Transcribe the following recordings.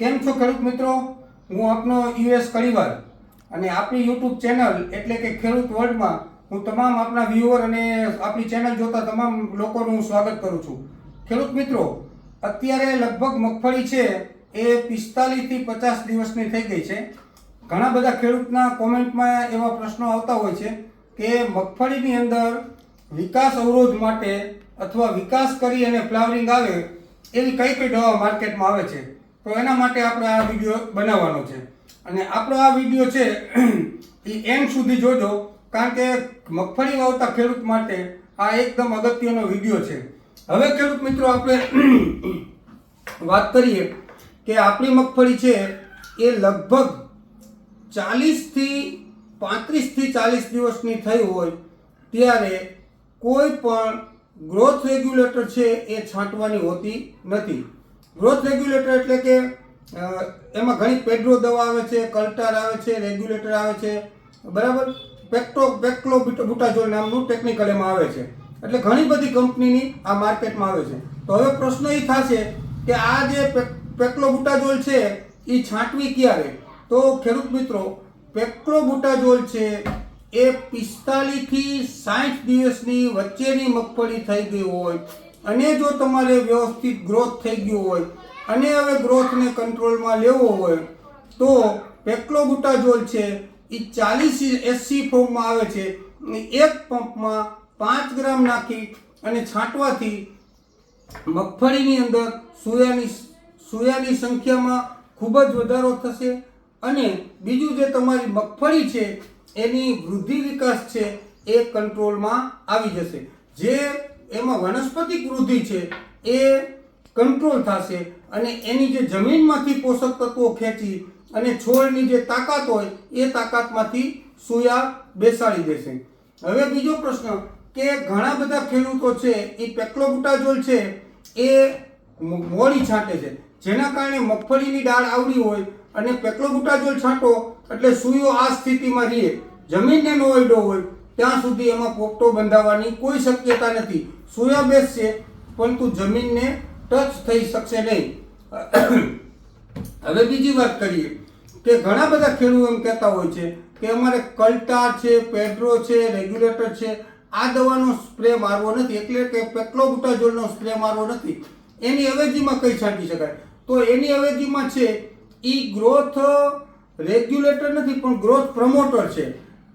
કેમ છો ખેડૂત મિત્રો? હું આપનો યુએસ કડીવાર અને આપણી યુટ્યુબ ચેનલ એટલે કે ખેડૂત વર્લ્ડમાં હું તમામ આપના વ્યુઅર અને આપણી ચેનલ જોતા તમામ લોકોનું હું સ્વાગત કરું છું. ખેડૂત મિત્રો, અત્યારે લગભગ મગફળી છે એ પિસ્તાલીસથી પચાસ દિવસની થઈ ગઈ છે. ઘણા બધા ખેડૂતના કોમેન્ટમાં એવા પ્રશ્નો આવતા હોય છે કે મગફળીની અંદર વિકાસ અવરોધ માટે અથવા વિકાસ કરી અને ફ્લાવરિંગ આવે એવી કઈ કઈ દવા માર્કેટમાં આવે છે? તો એના માટે આપણે આ વીડિયો બનાવવાનો છે. અને આપણો આ વીડિયો છે, એ એન્ડ સુધી જોજો, કારણ કે મગફળી વાવતા ખેડૂત માટે આ એકદમ અગત્યનો વીડિયો છે. હવે ખેડૂત મિત્રો, આપણે વાત કરીએ કે આપણી મગફળી છે, એ લગભગ ચાલીસથી પાંત્રીસથી ચાલીસ દિવસની થઈ હોય, ત્યારે કોઈ પણ ગ્રોથ રેગ્યુલેટર છે, એ છાંટવાની હોતી નથી. ગ્રોથ રેગ્યુલેટર એટલે કે એમાં ઘણી પેડ્રો દવા આવે છે, કલ્ટાર આવે છે રેગ્યુલેટર આવે છે. બરાબર? પેક્ટો પેક્લો બુટાજોલ નામનું ટેકનિકલ એમાં આવે છે. એટલે ઘણી બધી કંપનીની આ માર્કેટમાં આવે છે. તો હવે પ્રશ્ન એ થશે કે આ જે પેક્લો બુટાજોલ છે એ છાંટવી ક્યારે? તો ખેડૂત મિત્રો પેક્લોબુટાજોલ છે, એ પિસ્તાલીસથી સાઠ દિવસની વચ્ચેની મગફળી થઈ ગઈ હોય. અને જો તમારે વ્યવસ્થિત ગ્રોથ થઈ ગયો હોય, અને હવે ગ્રોથને કંટ્રોલમાં લેવો હોય, તો પેક્લોબુટાજોલ છે, એ ચાલીસ એસસી ફોર્મમાં આવે છે એક પંપમાં પાંચ ગ્રામ નાખી અને છાંટવાથી મગફળીની અંદર સોયાની સોયાની સંખ્યામાં ખૂબ જ વધારો થશે. અને બીજું જે તમારી મગફળી છે, એની વૃદ્ધિ વિકાસ છે, એ કંટ્રોલમાં આવી જશે. જે એમાં વનસ્પતિક વૃદ્ધિ છે એ કંટ્રોલ થશે અને એની જે જમીનમાંથી પોષક તત્વો ખેંચી અને છોડની જે તાકાત હોય એ તાકાતમાંથી સુયા બેસાડી દેશે. હવે બીજો પ્રશ્ન કે ઘણા બધા ખેડૂતો છે એ પેક્લોબુટાજોલ છે એ મોડી છાંટે છે. જેના કારણે મગફળીની ડાળ આવડી હોય અને પેક્લોબુટાજોલ છાંટો એટલે સુયો આ સ્થિતિમાં રહે જમીનને ન અડ્યો હોય ત્યાં સુધી એમાં પોપટો બંધાવવાની કોઈ શક્યતા નથી. સુયા બેસશે, પરંતુ જમીનને ટચ થઈ શકશે નહીં. હવે બીજી વાત કરીએ કે ઘણા બધા ખેડૂતો એમ કહેતા હોય છે કે અમારે કલ્ટા છે, પેડ્રો છે, રેગ્યુલેટર છે, આ દવાનો સ્પ્રે મારવો નથી, એટલે કે પેક્લોબુટાજોલનો સ્પ્રે મારવો નથી. એની અવેજીમાં કઈ છાંટી શકાય? તો એની અવેજીમાં છે એ ગ્રોથ રેગ્યુલેટર નથી, પણ ગ્રોથ પ્રમોટર છે.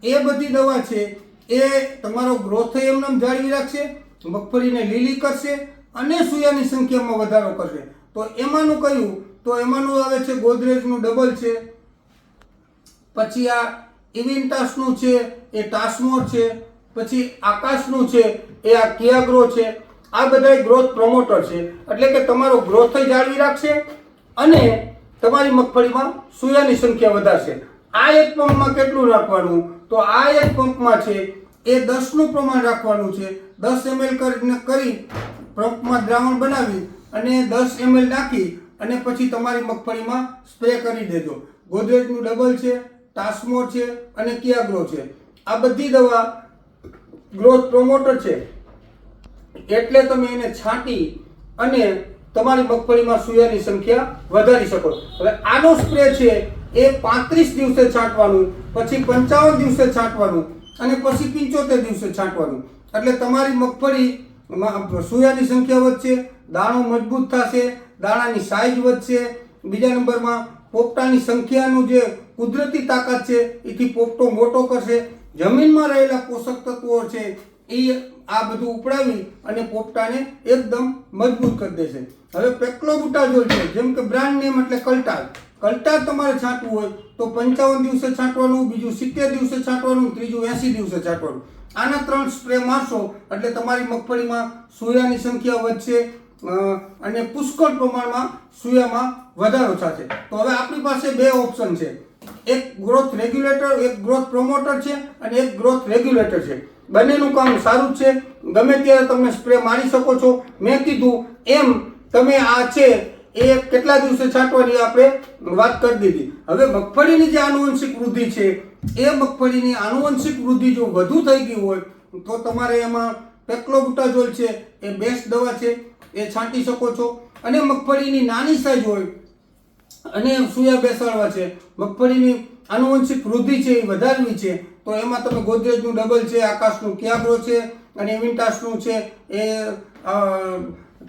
એ બધી દવા છે એ તમારો ગ્રોથ એમને જાળવી રાખશે, મગફળીને લીલી કરશે અને સૂયાની સંખ્યામાં વધારો કરશે. તો એમાંનું કયું? તો એમાંનું આવે છે ગોદરેજનું ડબલ છે. પછી આ ઇવિન્ટાસનું છે, એ ટાસમોર છે, પછી આકાશનું છે, એ આ કિયાગ્રો છે. આ બધા ગ્રોથ પ્રમોટર છે. એટલે કે તમારો ગ્રોથ જાળવી રાખશે અને તમારી મગફળીમાં સૂયાની સંખ્યા વધારશે. આ એક પંપમાં કેટલું રાખવાનું? તો આ એક પંપમાં છે, એ દસનું પ્રમાણ રાખવાનું છે. દસ એમએલ કરીને કરી, પંપમાં દ્રાવણ બનાવી અને દસ એમએલ નાખી અને પછી તમારી મગફળીમાં સ્પ્રે કરી દેજો. ગોદરેજનું ડબલ છે, ટાસ્મોર છે અને કિયાગ્રો છે. આ બધી દવા ગ્રોથ પ્રોમોટર છે. એટલે તમે એને છાંટી અને તમારી મગફળીમાં સૂયાની સંખ્યા વધારી શકો. હવે આનો સ્પ્રે છે એ પાંત્રીસ દિવસે છાંટવાનું, પછી પંચાવન દિવસે છાંટવાનું અને પછી પંચોતેર દિવસે છાંટવાનું. એટલે તમારી મગફળી સોયાની સંખ્યા વધશે, દાણો મજબૂત થશે, દાણાની સાઈઝ વધશે. બીજા નંબરમાં પોપટાની સંખ્યાનું જે કુદરતી તાકાત છે, એથી પોપટો મોટો કરશે. જમીનમાં રહેલા પોષક તત્વો છે, એ આ બધું ઉપડાવી અને પોપટાને એકદમ મજબૂત કરી દેશે. હવે પેક્લોબુટાજોલ છે, જેમ કે બ્રાન્ડ નેમ એટલે કલ્ટાર કલ્ટાર તમારે છાંટવું હોય તો પંચાવન દિવસે છાંટવાનું, બીજું સિત્તેર દિવસે છાંટવાનું, ત્રીજું એંસી દિવસે છાંટવાનું. આના ત્રણ સ્પ્રે મારશો એટલે તમારી મગફળીમાં સોયાની સંખ્યા વધશે અને પુષ્કળ પ્રમાણમાં સોયામાં વધારો થશે. તો હવે આપણી પાસે બે ઓપ્શન છે. એક ગ્રોથ રેગ્યુલેટર એક ગ્રોથ પ્રમોટર છે અને એક ગ્રોથ રેગ્યુલેટર છે. બંનેનું કામ સારું છે. ગમે ત્યારે તમે સ્પ્રે મારી શકો છો. મેં કીધું એમ, તમે આ છે એ કેટલા દિવસે છાંટવાની આપણે વાત કરી દીધી. હવે મગફળીની જે આનુવંશિક વૃદ્ધિ છે, એ મગફળીની આનુવંશિક વૃદ્ધિ જો વધુ થઈ ગઈ હોય, તો તમારે એમાં પેક્લોબુટાઝોલ છે, એ બેસ્ટ દવા છે, એ છાંટી શકો છો. અને મગફળીની નાની સાઈઝ હોય, અને સુયા બેસાડવા છે, મગફળીની આનુવંશિક વૃદ્ધિ છે એ વધારવી છે, તો એમાં તમે ગોદરેજનું ડબલ છે, આકાશનું ક્યાગ્રો છે, અને વિન્ટાસનું છે, એ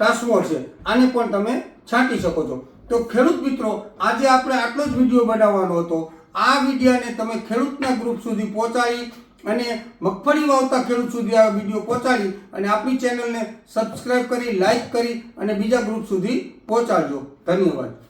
અ, છે. આને પણ તમે છાંટી શકો છો. તો ખેડૂત મિત્રો આજે આપણે આટલો જ વીડિયો બનાવવાનો હતો. આ વિડીયાને તમે ખેડૂતના ગ્રુપ સુધી પહોંચાડી અને મગફળી વાવતા ખેડૂત સુધી આ વીડિયો પહોંચાડી અને આપણી ચેનલને સબસ્ક્રાઈબ કરી લાઈક કરી અને બીજા ગ્રુપ સુધી પહોંચાડજો. ધન્યવાદ.